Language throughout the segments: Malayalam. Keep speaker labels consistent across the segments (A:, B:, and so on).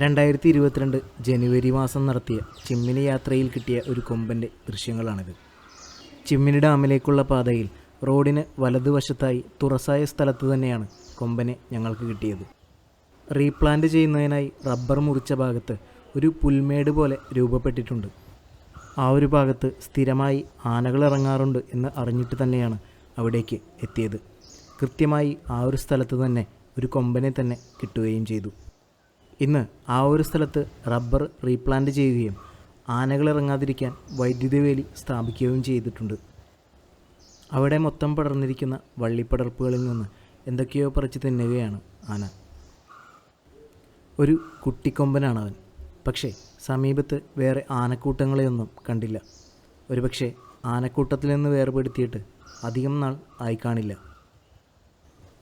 A: രണ്ടായിരത്തി ഇരുപത്തിരണ്ട് ജനുവരി മാസം നടത്തിയ ചിമ്മിനി യാത്രയിൽ കിട്ടിയ ഒരു കൊമ്പന്റെ ദൃശ്യങ്ങളാണിത്. ചിമ്മിനി ഡാമിലേക്കുള്ള പാതയിൽ റോഡിന് വലതുവശത്തായി തുറസായ സ്ഥലത്ത് തന്നെയാണ് കൊമ്പനെ ഞങ്ങൾക്ക് കിട്ടിയത്. റീപ്ലാന്റ് ചെയ്യുന്നതിനായി റബ്ബർ മുറിച്ച ഭാഗത്ത് ഒരു പുൽമേട് പോലെ രൂപപ്പെട്ടിട്ടുണ്ട്. ആ ഒരു ഭാഗത്ത് സ്ഥിരമായി ആനകൾ ഇറങ്ങാറുണ്ട് എന്ന് അറിഞ്ഞിട്ട് തന്നെയാണ് അവിടേക്ക് എത്തിയത്. കൃത്യമായി ആ ഒരു സ്ഥലത്ത് തന്നെ ഒരു കൊമ്പനെ തന്നെ കിട്ടുകയും ചെയ്തു. ഇന്ന് ആ ഒരു സ്ഥലത്ത് റബ്ബർ റീപ്ലാന്റ് ചെയ്യുകയും ആനകൾ ഇറങ്ങാതിരിക്കാൻ വൈദ്യുതി വേലി സ്ഥാപിക്കുകയും ചെയ്തിട്ടുണ്ട്. അവിടെ മൊത്തം പടർന്നിരിക്കുന്ന വള്ളിപ്പടർപ്പുകളിൽ നിന്ന് എന്തൊക്കെയോ പറിച്ച് തിന്നുകയാണ് ആന. ഒരു കുട്ടിക്കൊമ്പനാണ് അവൻ പക്ഷേ സമീപത്ത് വേറെ ആനക്കൂട്ടങ്ങളെയൊന്നും കണ്ടില്ല. ഒരുപക്ഷെ ആനക്കൂട്ടത്തിൽ നിന്ന് വേർപെടുത്തിയിട്ട് അധികം നാൾ ആയി കാണില്ല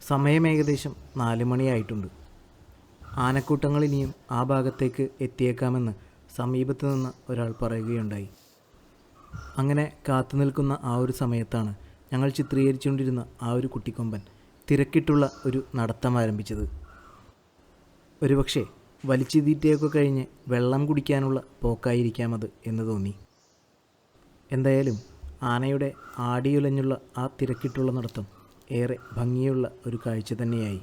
A: സമയം ഏകദേശം നാല് മണിയായിട്ടുണ്ട്. ആനക്കൂട്ടങ്ങൾ ഇനിയും ആ ഭാഗത്തേക്ക് എത്തിയേക്കാമെന്ന് സമീപത്ത് നിന്ന് ഒരാൾ പറയുകയുണ്ടായി. അങ്ങനെ കാത്തു നിൽക്കുന്ന ആ ഒരു സമയത്താണ് ഞങ്ങൾ ചിത്രീകരിച്ചുകൊണ്ടിരുന്ന ആ ഒരു കുട്ടിക്കൊമ്പൻ തിരക്കിട്ടുള്ള ഒരു നടത്തം ആരംഭിച്ചത്. ഒരുപക്ഷെ വലിച്ചു തീറ്റയൊക്കെ കഴിഞ്ഞ് വെള്ളം കുടിക്കാനുള്ള പോക്കായിരിക്കാം അത് എന്ന് തോന്നി. എന്തായാലും ആനയുടെ ആടിയുലഞ്ഞുള്ള ആ തിരക്കിട്ടുള്ള നടത്തം ഏറെ ഭംഗിയുള്ള ഒരു കാഴ്ച തന്നെയായി.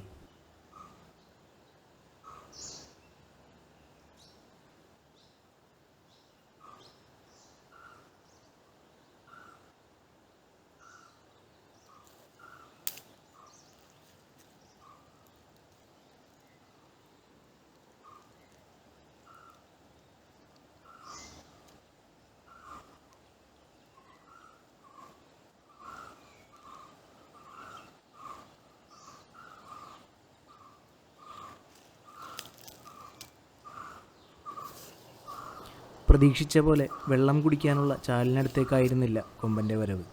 A: പ്രതീക്ഷിച്ച പോലെ വെള്ളം കുടിക്കാനുള്ള ചാലിനടുത്തേക്കായിരുന്നില്ല കൊമ്പന്റെ വരവ്.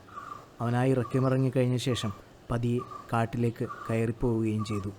A: അവനായി ഇറക്കിമറങ്ങിക്കഴിഞ്ഞ ശേഷം പതിയെ കാട്ടിലേക്ക് കയറിപ്പോവുകയും ചെയ്തു.